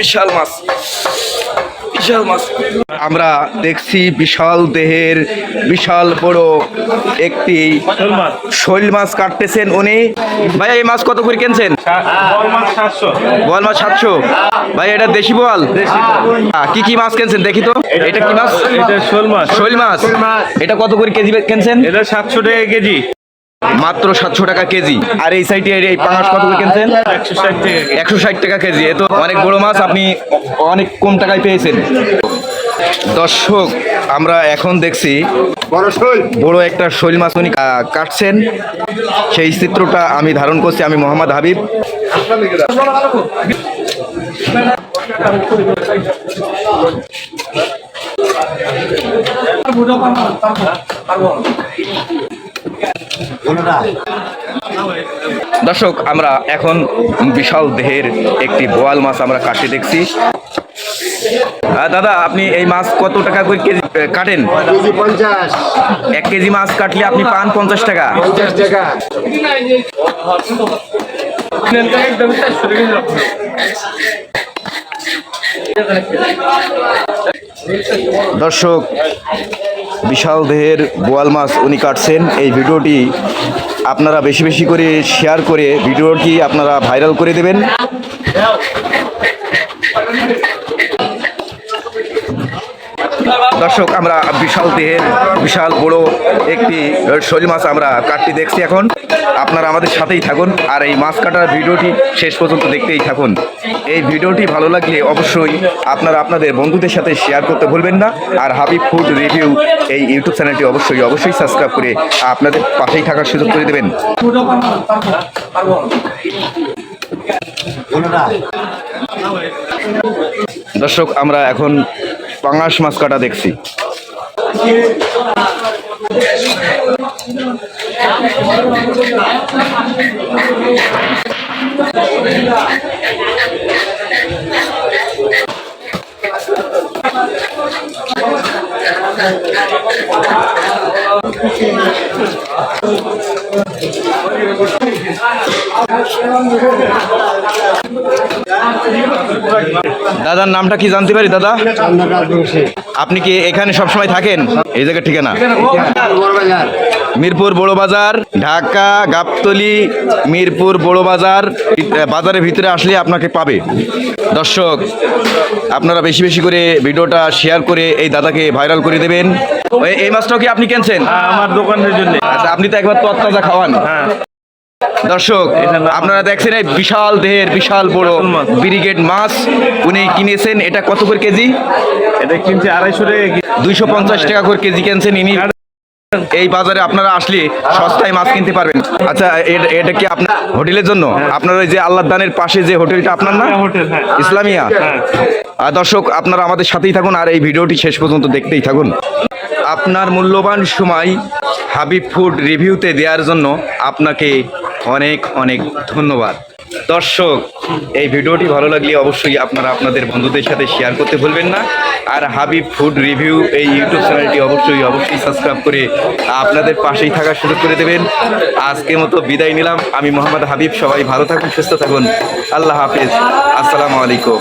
বিশাল মাছ। বিশাল মাছ। আমরা দেখছি বিশাল দেহের বিশাল বড় একটি শৈল মাছ। কাটতেছেন উনি। ভাই এই মাছ কত করে কিনছেন? বল মাছ সাতশো। ভাই এটা দেশি বল? কি কি মাছ কিনছেন দেখি তো। এটা কি মাছ? এটা শোল মাছ। শৈল মাছ। এটা কত করে কেজি কিনছেন? এটা সাতশো টাকা কেজি। মাত্র সাতশো টাকা কেজি। আর এই সাইডে এই পাঙাশ কত করে কিনছেন? একশো ষাট টাকা কেজি। একশো ষাট টাকা কেজি এ তো অনেক বড় মাছ আপনি অনেক কম টাকায় পেয়েছেন। দর্শক আমরা এখন দেখছি বড় একটা শৈল মাছ উনি কাটছেন। সেই চিত্রটা আমি ধারণ করছি আমি মোহাম্মদ হাবিব। দর্শক আমরা এখন বিশাল দেহের একটি বোয়াল মাছ আমরা কাটে দেখছি। দাদা আপনি এই মাছ কত টাকা করে কেজি কাটেন? এক কেজি মাছ কাটলে আপনি পান পঞ্চাশ টাকা। দর্শক বিশাল দেহের বোয়াল মাছ উনি কাটছেন। এই ভিডিওটি আপনারা বেশি বেশি করে শেয়ার করে ভিডিওটি আপনারা ভাইরাল করে দেবেন। দর্শক, আমরা বিশাল দেহের বিশাল বড় একটি শৈল মাছ আমরা কাটতে দেখছি এখন। আপনারা আমাদের সাথেই থাকুন আর এই মাছ কাটার ভিডিওটি শেষ পর্যন্ত দেখতেই থাকুন। এই ভিডিওটি ভালো লাগলে অবশ্যই আপনারা আপনাদের বন্ধুদের সাথে শেয়ার করতে ভুলবেন না আর হাবিব ফুড রিভিউ এই ইউটিউব চ্যানেলটি অবশ্যই অবশ্যই সাবস্ক্রাইব করে আপনাদের পাশেই থাকার সুযোগ করে দেবেন। দর্শক, আমরা এখন পাঙাশ মাছ কাটা দেখছি। দাদার নামটা কি জানতে পারি দাদা? আপনি কি এখানে সবসময় থাকেন? এই জায়গার ঠিকানা? বড় মিরপুর বড় বাজার ঢাকা গাবতলি মিরপুর বড় বাজার বাজারের ভিতরে আসলে আপনাকে পাবে। দর্শক আপনারা বেশি বেশি করে ভিডিওটা শেয়ার করে এই দাদাকে ভাইরাল করে দেবেন। এই- এই মাছটাও কি আপনি কিনছেন? আমার দোকানের জন্য। আচ্ছা আপনি তো একবার তত্তাজা খাওয়ান। হ্যাঁ। দর্শক আপনারা দেখছেন এই বিশাল দেহের বিশাল বড়। ব্রিগেড মাছ উনি কিনেছেন। এটা কত করে কেজি? এটা কিনছে আড়াইশো দুইশো পঞ্চাশ টাকা করে কেজি কিনছেন ইনি। এই বাজারে আপনারা আসলে সস্তায় মাছ কিনতে পারবেন। আচ্ছা এটা কি আপনার হোটেলের জন্য? আপনার ওই যে আল্লাহ দানের পাশে যে হোটেলটা আপনার না? হ্যাঁ ইসলামিয়া? হ্যাঁ। আর দর্শক আপনারা আমাদের সাথেই থাকুন আর এই ভিডিওটি শেষ পর্যন্ত দেখতেই থাকুন। আপনার মূল্যবান সময় হাবিব ফুড রিভিউতে দেওয়ার জন্য আপনাকে অনেক অনেক ধন্যবাদ। দর্শক, এই ভিডিওটি ভালো লাগলে অবশ্যই আপনারা আপনাদের বন্ধুদের সাথে শেয়ার করতে ভুলবেন না। আর হাবিব ফুড রিভিউ এই ইউটিউব চ্যানেলটি অবশ্যই অবশ্যই সাবস্ক্রাইব করে আপনাদের পাশেই থাকার সুযোগ করে দেবেন। আজকের মতো বিদায় নিলাম। আমি মোহাম্মদ হাবিব, সবাই ভালো থাকুন, সুস্থ থাকুন। আল্লাহ হাফিজ। আসসালামু আলাইকুম।